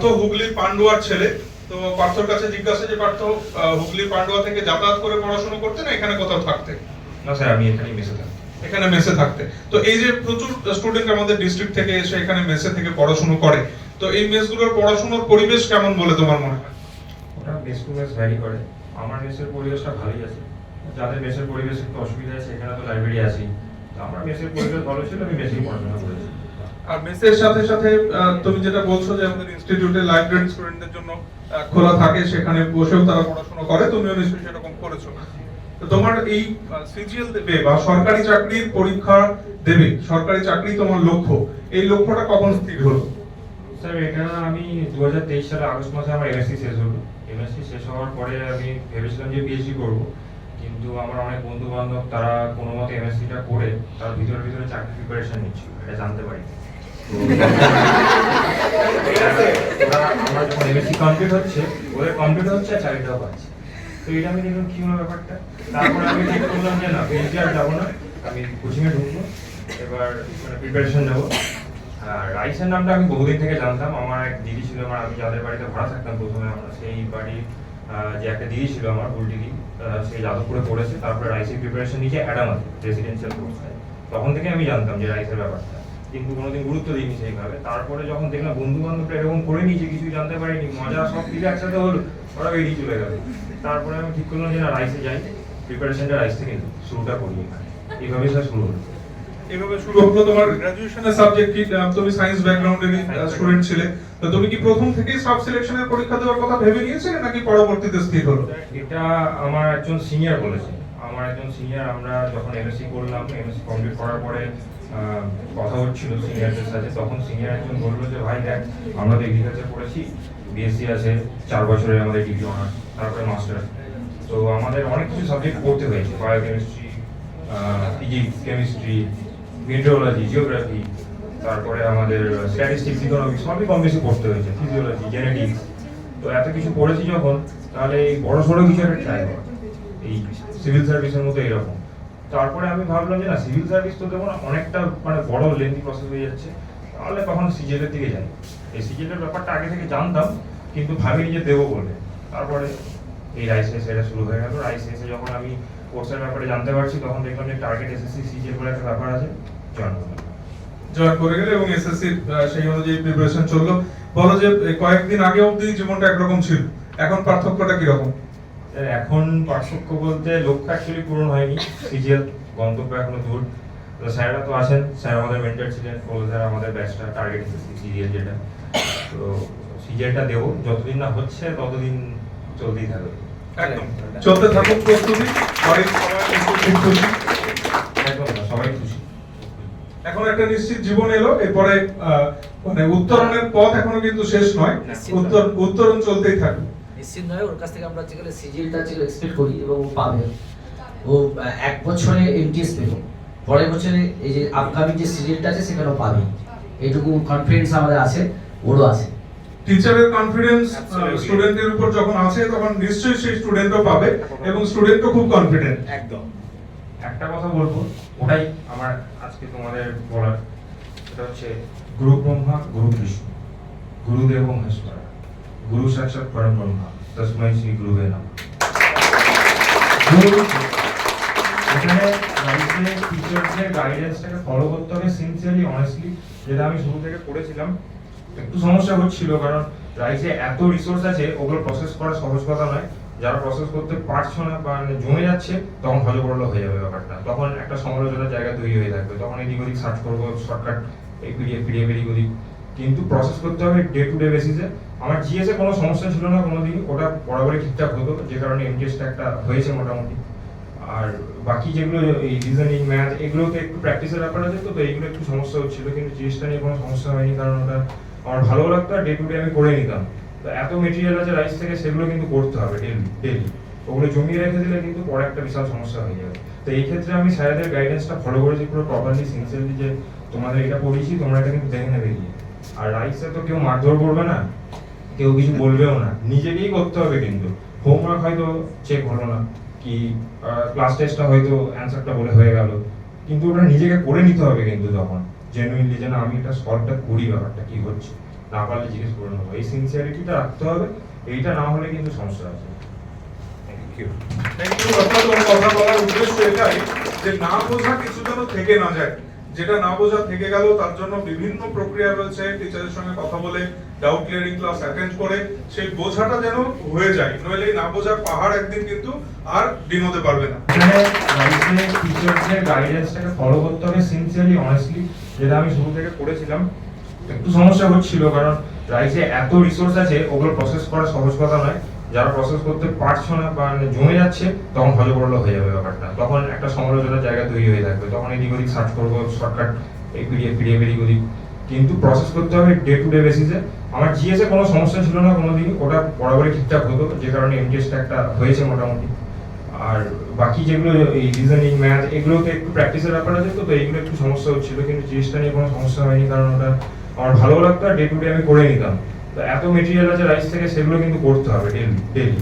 পার্থ হুগলির পান্ডুয়ার ছেলে। তো পার্থর কাছে জিজ্ঞাসা যে পার্থ আহ, হুগলির পান্ডুয়া থেকে যাতায়াত করে পড়াশোনা করতে না এখানে কোথাও থাকতে না স্যার আমি এখানেই মেসে থাকি এখানে মেসে থাকতে তো এই যে প্রচুর স্টুডেন্ট আমাদের ডিস্ট্রিক্ট থেকে এসে এখানে মেসে থেকে পড়াশোনা করে। তো এই মেসগুলোর পড়াশোনার পরিবেশ কেমন বলে তোমার মনে হয়? ওটা মেস টু মেস ভ্যারি করে। আমার মেসের পরিবেশটা ভালোই আছে। যাদের মেসের পরিবেশ একটু অসুবিধা আছে সেখানে তো লাইব্রেরি আছি তো আমার মেসের পরিবেশ ভালো ছিল আমি মেসেই পড়াশোনা করেছি। আর মেসের সাথে সাথে তুমি যেটা বলছো যে আমাদের ইনস্টিটিউটে লাইব্রেরি স্টুডেন্টদের জন্য খোলা থাকে, সেখানে বসেও তারা পড়াশোনা করে, তুমিও নিশ্চয়ই সেরকম করেছ। তোমার এই সিজিএল দেবে বা সরকারি চাকরির পরীক্ষা দেবে, সরকারি চাকরি তোমার লক্ষ্য, এই লক্ষ্যটা কখন স্থির হলো? স্যার এটা আমি দু সালে আগস্ট মাসে আমার এমএসসি শেষ হলো। এমএসসি শেষ হওয়ার পরে আমি ভেবেছিলাম যে পিএইচডি করব, কিন্তু আমার অনেক বন্ধু বান্ধব তারা কোনো মতে এমএসসিটা করে, তার ভিতরে ভিতরে চাকরি প্রিপারেশন নিচ্ছিল, এটা জানতে পারি কমপ্লিট হচ্ছে তো এটা আমি কি ব্যাপারটা আমি যে যাব না আমি কোচিংয়ে এবার প্রিপারেশন নেব আর রাইসের নামটা আমি বহুদিন থেকে জানতাম আমার এক দিদি ছিল আমার আমি যাদের বাড়িতে ভাড়া থাকতাম প্রথমে আমরা সেই বাড়ির যে একটা দিদি ছিল আমার ভুল সেই যাদবপুরে পড়েছে তারপরে রাইসের প্রিপারেশন নিয়েছে অ্যাডামাতে রেসিডেন্সিয়াল কোর্সে তখন থেকে আমি জানতাম যে রাইসের ব্যাপারটা। কিন্তু কোনোদিন গুরুত্ব দিইনি সেইভাবে। তারপরে যখন দেখলাম বন্ধু বান্ধবরা এরকম করে নিয়েছে কিছু জানতে পারিনি মজা সব কিছু একসাথে হলো ওরা বেরিয়ে চলে গেল। তারপরে আমি ঠিক করলাম যে না রাইসে যাই প্রিপারেশনটা রাইস থেকে শুরুটা করি এইভাবেই স্যার শুরু হলো। এভাবে শুরু হলো তোমার গ্রাজুয়েশনের সাবজেক্ট কি? তুমি সায়েন্স ব্যাকগ্রাউন্ডের স্টুডেন্ট ছিলে। তো তুমি কি প্রথম থেকেই সাব সিলেকশনের পরীক্ষা দেওয়ার কথা ভেবে নিয়েছিলে নাকি পরবর্তীতে স্থির হলো? এটা আমার একজন সিনিয়র বলেছে। আমার একজন সিনিয়র আমরা যখন এমএসসি করলাম এমএসসি কমপ্লিট করার পরে কথা হচ্ছিল সিনিয়রদের সাথে, তখন সিনিয়র একজন বলল যে, ভাই, দেখ, আমরা তো এগ্রিকালচার পড়েছি বিএসসি আছে, চার বছরের আমাদের ডিগ্রি অনার্স তারপরে মাস্টার তো আমাদের অনেক কিছু সাবজেক্ট পড়তে হয়েছে biochemistry physics chemistry meteorology geography তারপরে আমাদের স্ট্যাটিস্টিক্স ইকোনমিক্স সবই কম বেশি পড়তে হয়েছে ফিজিওলজি জেনেটিক্স তো এত কিছু পড়েছি যখন, তাহলে বড় সড়ো কিছু একটা ট্রাই করা। এই সিভিল সার্ভিসের মতো এরকম তারপরে আমি ভাবলাম যে না সিভিল সার্ভিস তো দেখুন অনেকটা মানে বড় লেন্দি প্রসেস হয়ে যাচ্ছে। তাহলে তখন সিজিএল এর দিকে যাই? এই সিজিএল এর ব্যাপারটা আগে থেকে জানতাম, কিন্তু ভাবিনি যে দেবো বলে। তারপরে এই রাইস এসে এটা শুরু হয়ে গেল। এসে যখন আমি কোর্সের ব্যাপারে জানতে পারছি, তখন দেখলাম যে টার্গেট এসএসসি সিজিএল বলে একটা ব্যাপার আছে। জয়েন করলাম। জয়েন করে গেলে এবং এসএসসি সেই অনুযায়ী প্রিপারেশন চলল। বলো যে কয়েকদিন আগে অবধি জীবনটা একরকম ছিল। এখন পার্থক্যটা কীরকম? এখন পার্থক্য বলতে লক্ষ্য অ্যাকচুয়ালি পূরণ হয়নি। সিজিএল গন্তব্য এখনও দূর। তো স্যাররা তো আছেন। স্যার আমাদের মেন্টার ছিলেন ও স্যার আমাদের ব্যাচটা টার্গেট সিজিএল যেটা। তো সিজিএলটা দেবো। যতদিন না হচ্ছে ততদিন চলতেই থাকবে। একদম। চলতে থাকুক প্রস্তুতি। সবাই খুশি। একদম সবাই খুশি। এখন একটা নিশ্চিত জীবন এলো। এরপরে আহ, মানে উত্তরণের পথ এখনও কিন্তু শেষ নয়। উত্তর উত্তরণ চলতেই থাকবে নিশ্চিত নয় ওর কাছ থেকে আমরা যেগুলো সিজিএলটা ছিল এক্সপেক্ট করি এবং ও পাবে। ও এক বছরে এমটিএস পেল। পরের বছরে এই যে আপকামিং যে সিজিএলটা আছে সেখানেও পাবে। এইটুকু কনফিডেন্স আমাদের আছে ওরও আছে। টিচারের কনফিডেন্স. স্টুডেন্টের উপর যখন আছে তখন নিশ্চয়ই সেই স্টুডেন্টও পাবে এবং স্টুডেন্টও খুব কনফিডেন্ট একদম। একটা কথা বলব ওটাই আমার আজকে তোমাদের বলার। সেটা হচ্ছে গুরু ব্রহ্মা গুরু বিষ্ণু গুরুদেব মহেশ্বর গুরু সাক্ষাৎ পরম ব্রহ্মা তসময় শ্রী গুরুবে নম। এখানে লাইফে টিচারদের গাইডেন্সটাকে ফলো করতে হবে সিনসিয়ারলি অনেস্টলি যেটা আমি শুরু থেকে করেছিলাম। একটু সমস্যা হচ্ছিল কারণ রাইসে এত রিসোর্স আছে ওগুলো প্রসেস করা সহজ কথা নয়। যারা প্রসেস করতে পারছ না বা মানে জমে যাচ্ছে তখন হজবরল হয়ে যাবে ব্যাপারটা। তখন একটা সমালোচনার জায়গা তৈরি হয়ে থাকবে। তখন এদিক ওদিক সার্চ করব শর্টকাট এই পিডিএফ পিডিএফ এদিক ওদিক। কিন্তু প্রসেস করতে হবে ডে টু ডে বেসিসে আমার জিএসে কোনো সমস্যা ছিল না কোনোদিন। ওটা বরাবরই ঠিকঠাক হতো, যে কারণে এমটিএসটা একটা হয়েছে মোটামুটি। আর বাকি যেগুলো এই রিজনিং ম্যাথ এগুলোতে একটু প্র্যাকটিসের ব্যাপার আছে তো এইগুলো একটু সমস্যা হচ্ছিল, কিন্তু জিনিসটা নিয়ে কোনো সমস্যা হয়নি, কারণ ওটা আমার ভালো লাগতো আর ডে টু ডে আমি করে নিতাম। তো এত মেটেরিয়াল আছে রাইস থেকে, সেগুলো কিন্তু করতে হবে ডেলি ডেলি ওগুলো জমিয়ে রেখে দিলে কিন্তু পরে একটা বিশাল সমস্যা হয়ে যাবে। তো এই ক্ষেত্রে আমি স্যারেদের গাইডেন্সটা ফলো করেছি পুরো প্রপারলি সিনসিয়ারলি যে তোমাদের এটা পড়িয়েছি তোমরা এটা কিন্তু দেখে নেবে গিয়ে। আর রাইসে তো কেউ মারধর করবে না। কেউ কিছু বলবেও না। নিজেকেই করতে হবে কিন্তু। হোমওয়ার্ক হয়তো চেক হলো না কি ক্লাস টেস্টটা হয়তো অ্যান্সারটা বলে হয়ে গেল। কিন্তু ওটা নিজেকে করে নিতে হবে কিন্তু তখন। জেনুইনলি যে না আমি এটা সলভটা করি ব্যাপারটা কি হচ্ছে? না পারলে জিজ্ঞেস করে নেব। এই সিনসিয়ারিটিটা রাখতে হবে এইটা না হলে কিন্তু সমস্যা আছে। থ্যাংক ইউ থ্যাংক ইউ অর্থাৎ কথা বলার উদ্দেশ্য এটাই যে না বোঝা কিছু যেন থেকে না যায়। যেটা না বোঝা থেকে গেল তার জন্য বিভিন্ন প্রক্রিয়া রয়েছে। টিচারের সঙ্গে কথা বলে ডাউট ক্লিয়ারিং ক্লাস অ্যাটেন্ড করে সেই বোঝাটা যেন হয়ে যায়। নইলে না বোঝার পাহাড় একদিন কিন্তু আর ডিনোতে পারবে না। টিচারদের গাইডেন্সটাকে ফলো করতে হবে সিনসিয়ারলি অনেস্টলি যেটা আমি শুরু থেকে করেছিলাম। একটু সমস্যা হচ্ছিল, কারণ রাইসে এত রিসোর্স আছে, ওগুলো প্রসেস করা সহজ কথা নয়। যারা প্রসেস করতে পারছ না বা জমে যাচ্ছে, তখন হজবরল হয়ে যাবে ব্যাপারটা। তখন একটা সমালোচনার জায়গা তৈরি হয়ে থাকবে। তখন এদিক ওদিক সার্চ করব শর্টকাট এই পিডিএফ পিডিএফ এদিক ওদিক। কিন্তু প্রসেস করতে হবে ডে টু ডে বেসিসে আমার জিএসে কোনো সমস্যা ছিল না কোনোদিনই। ওটা বরাবরই ঠিকঠাক হতো, যে কারণে এমটিএসটা একটা হয়েছে মোটামুটি। আর বাকি যেগুলো এই রিজনিং ম্যাথ এগুলোতে একটু প্র্যাকটিসের ব্যাপার আছে তো এইগুলো একটু সমস্যা হচ্ছিল। কিন্তু জিনিসটা নিয়ে কোনো সমস্যা হয়নি, কারণ ওটা আমার ভালো লাগতো আর ডে টু ডে আমি করে নিতাম। তো এত মেটেরিয়াল আছে রাইস থেকে, সেগুলো কিন্তু করতে হবে ডেলি ডেলি